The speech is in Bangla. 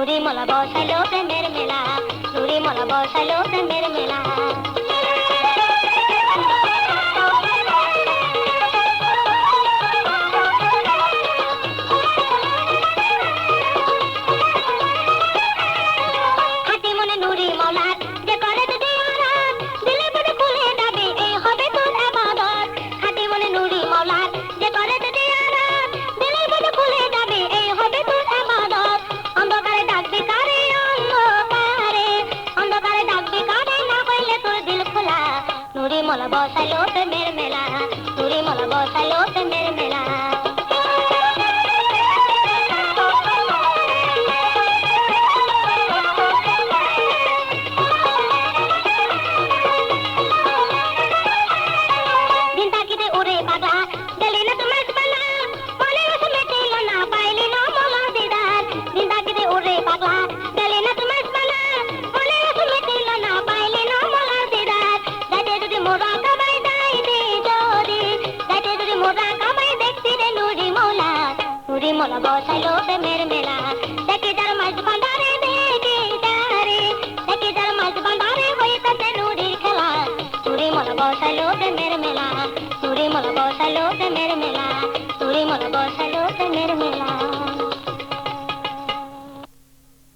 নুরি মলা বসালো প্রেমের মেলা নুরি মলা বসালো প্রেমের মেলা। మొలబోసలోత మెరమెలా తురి మొలబోసలోత మెర নুরি মোলা বসাইলো প্রেমের মেলা। দেখে যার মাঝ ভান্ডারে দেখে যারে দেখে যার মাঝ ভান্ডারে হইতাছে নুরির খেলা। নুরি মোলা বসাইলো প্রেমের মেলা। নুরি মোলা বসাইলো প্রেমের মেলা। নুরি মোলা বসাইলো প্রেমের মেলা।